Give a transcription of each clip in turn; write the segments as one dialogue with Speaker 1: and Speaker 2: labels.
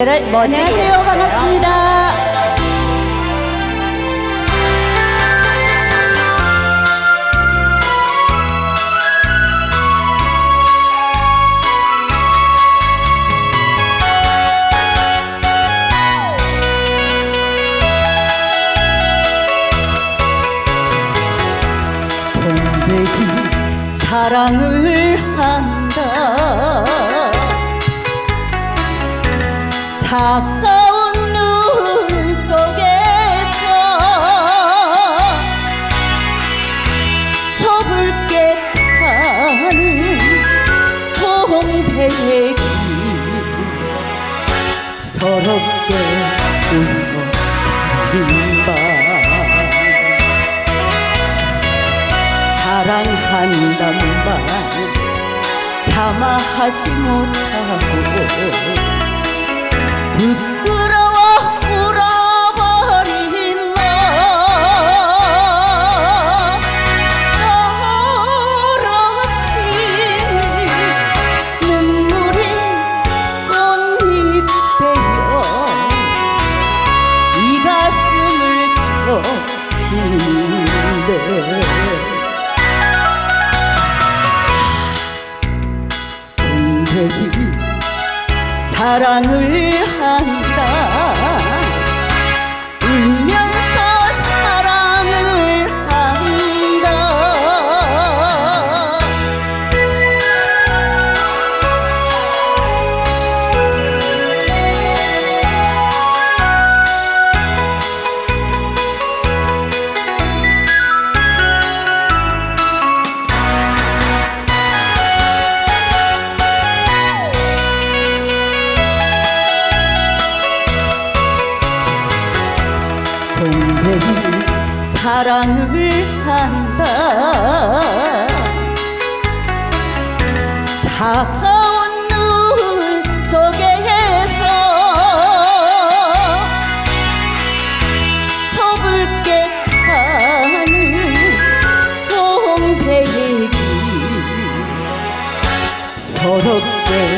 Speaker 1: 를 멋지게
Speaker 2: 안녕하세요.
Speaker 1: 해주세요.
Speaker 2: 반갑습니다. 동백이 사랑을 한 동백이 서럽게 울어 가는 밤 사랑한단 말 참아 하지 못하고. 부끄 사랑을 한다 사랑을 한다. 차가운 눈 속에서 서붉게 타는 동백이 서럽게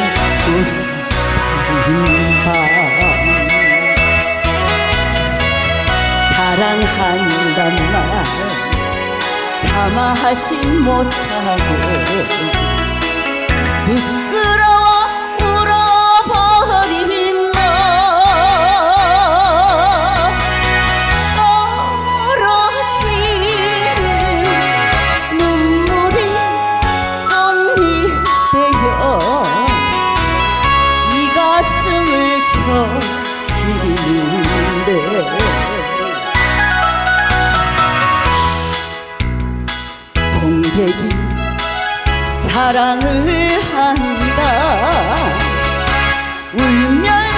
Speaker 2: 참아 하지 못하고 부끄러워 울어버린 너 떨어지는 눈물이 꽃잎 되어 이 가슴을 적 사랑을 한다. 울면